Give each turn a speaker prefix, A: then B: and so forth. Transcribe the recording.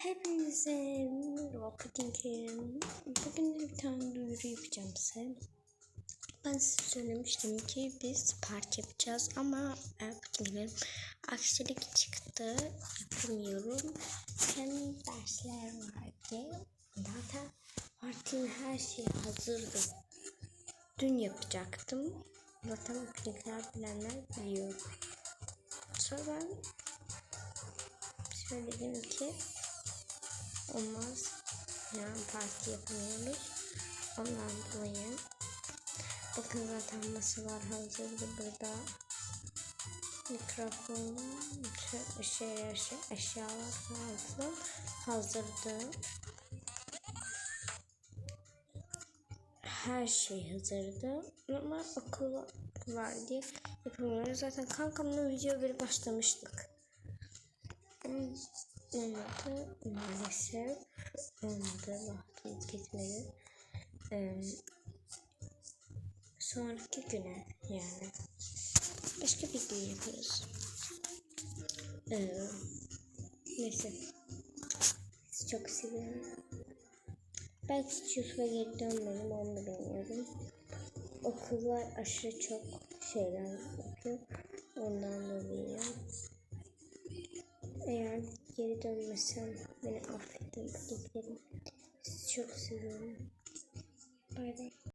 A: Hepinize merhaba Puding'im. Bugün bir tane duyuru yapacağım size. Ben size söylemiştim ki biz parti yapacağız ama e, aksilik çıktı. Yapamıyorum. Hem dersler vardı. Zaten partinin her şeyi hazırdı. Dün yapacaktım. Zaten Puding'ler bilenler biliyor. Sonra söyledim ki olmaz. Yani parti yapamıyoruz. Ondan dolayı bakın zaten masalar hazırdı burada. Mikrofon, şey, şey, şey, eşyalar falan hazırdı. Her şey hazırdı. Ama okul var diye yapamıyoruz. Zaten kankamla video bir başlamıştık. Olmadı maalesef. Olmadı. Vaktimiz gitmedi. Sonraki güne yani. Başka bir gün yaparız. Neyse. Sizi çok seviyorum. Belki hiç YouTube'a geri dönmedim onu da bilmiyorum. Okullar aşırı çok şeyler yapıyor. Ondan dolayı. Eğer geri dönmesem beni affedin. Sizi çok seviyorum. Bay bay.